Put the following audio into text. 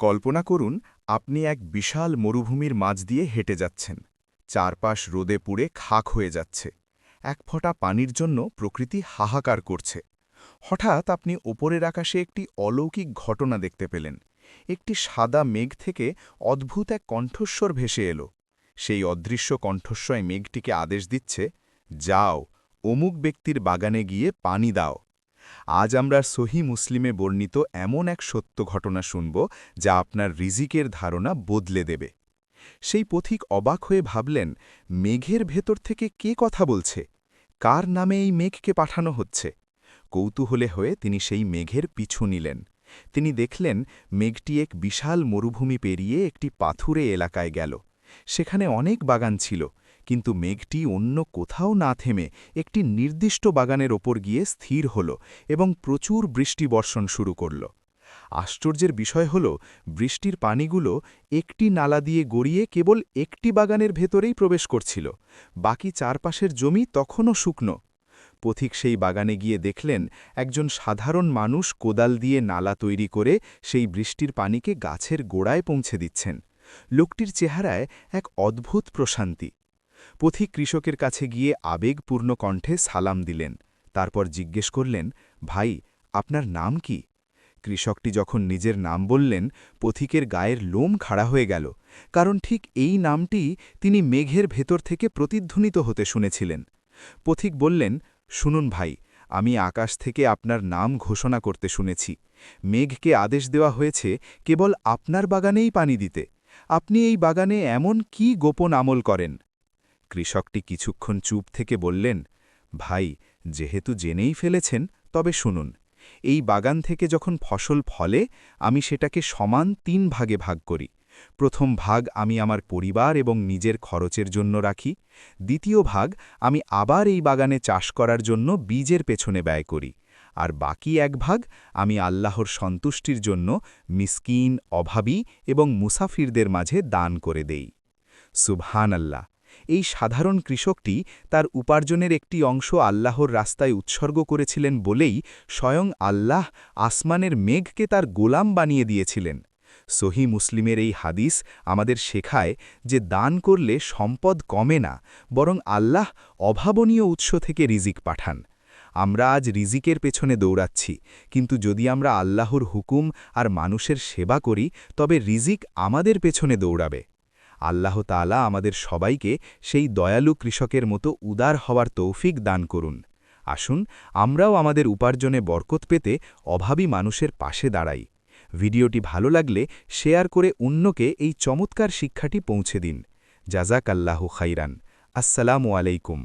কল্পনা করুন, আপনি এক বিশাল মরুভূমির মাঝ দিয়ে হেঁটে যাচ্ছেন। চারপাশ রোদে পুড়ে খাক হয়ে যাচ্ছে। এক ফোঁটা পানির জন্য প্রকৃতি হাহাকার করছে। হঠাৎ আপনি ওপরের আকাশে একটি অলৌকিক ঘটনা দেখতে পেলেন। একটি সাদা মেঘ থেকে অদ্ভুত এক কণ্ঠস্বর ভেসে এলো। সেই অদৃশ্য কণ্ঠস্বয় মেঘটিকে আদেশ দিচ্ছে, যাও, অমুক ব্যক্তির বাগানে গিয়ে পানি দাও। আজ আমরা সহি মুসলিমে বর্ণিত এমন এক সত্য ঘটনা শুনব যা আপনার রিজিকের ধারণা বদলে দেবে। সেই পথিক অবাক হয়ে ভাবলেন, মেঘের ভেতর থেকে কে কথা বলছে? কার নামে এই মেঘকে পাঠানো হচ্ছে? কৌতূহলে হয়ে তিনি সেই মেঘের পিছু নিলেন। তিনি দেখলেন, মেঘটি এক বিশাল মরুভূমি পেরিয়ে একটি পাথুরে এলাকায় গেল। সেখানে অনেক বাগান ছিল। কিন্তু মেঘটি অন্য কোথাও না থেমে একটি নির্দিষ্ট বাগানের ওপর গিয়ে স্থির হল এবং প্রচুর বৃষ্টি বর্ষণ শুরু করল। আশ্চর্যের বিষয় হল, বৃষ্টির পানিগুলো একটি নালা দিয়ে গড়িয়ে কেবল একটি বাগানের ভেতরেই প্রবেশ করছিল। বাকি চারপাশের জমি তখনও শুকনো। পথিক সেই বাগানে গিয়ে দেখলেন, একজন সাধারণ মানুষ কোদাল দিয়ে নালা তৈরি করে সেই বৃষ্টির পানিকে গাছের গোড়ায় পৌঁছে দিচ্ছেন। লোকটির চেহারায় এক অদ্ভুত প্রশান্তি। পথিক কৃষকের কাছে গিয়ে আবেগপূর্ণ কণ্ঠে সালাম দিলেন। তারপর জিজ্ঞেস করলেন, ভাই, আপনার নাম কি? কৃষকটি যখন নিজের নাম বললেন, পথিকের গায়ের লোম খাড়া হয়ে গেল, কারণ ঠিক এই নামটি তিনি মেঘের ভেতর থেকে প্রতিধ্বনিত হতে শুনেছিলেন। পথিক বললেন, শুনুন ভাই, আমি আকাশ থেকে আপনার নাম ঘোষণা করতে শুনেছি। মেঘকে আদেশ দেওয়া হয়েছে কেবল আপনার বাগানেই পানি দিতে। আপনি এই বাগানে এমন কি গোপন আমল করেন? কৃষকটি কিছুক্ষণ চুপ থেকে বললেন, ভাই, যেহেতু জেনেই ফেলেছেন, তবে শুনুন, এই বাগান থেকে যখন ফসল ফলে, আমি সেটাকে সমান তিন ভাগে ভাগ করি। প্রথম ভাগ আমি আমার পরিবার এবং নিজের খরচের জন্য রাখি, দ্বিতীয় ভাগ আমি আবার এই বাগানে চাষ করার জন্য বীজের পেছনে ব্যয় করি, আর বাকি এক ভাগ আমি আল্লাহর সন্তুষ্টির জন্য মিসকিন, অভাবী এবং মুসাফিরদের মাঝে দান করে দেই। সুবহান আল্লাহ এই সাধারণ কৃষকটি তার উপার্জনের একটি অংশ আল্লাহর রাস্তায় উৎসর্গ করেছিলেন বলেই স্বয়ং আল্লাহ আসমানের মেঘকে তার গোলাম বানিয়ে দিয়েছিলেন। সহি মুসলিমের এই হাদিস আমাদের শেখায় যে দান করলে সম্পদ কমে না, বরং আল্লাহ অভাবনীয় উৎস থেকে রিজিক পাঠান। আমরা আজ রিজিকের পেছনে দৌড়াচ্ছি, কিন্তু যদি আমরা আল্লাহর হুকুম আর মানুষের সেবা করি, তবে রিজিক আমাদের পেছনে দৌড়াবে। আল্লাহ তালা আমাদের সবাইকে সেই দয়ালু কৃষকের মতো উদার হওয়ার তৌফিক দান করুন। আসুন, আমরাও আমাদের উপার্জনে বরকত পেতে অভাবী মানুষের পাশে দাঁড়াই। ভিডিওটি ভালো লাগলে শেয়ার করে অন্যকে এই চমৎকার শিক্ষাটি পৌঁছে দিন। জাজাক আল্লাহ খাইরান। আসসালামু আলাইকুম।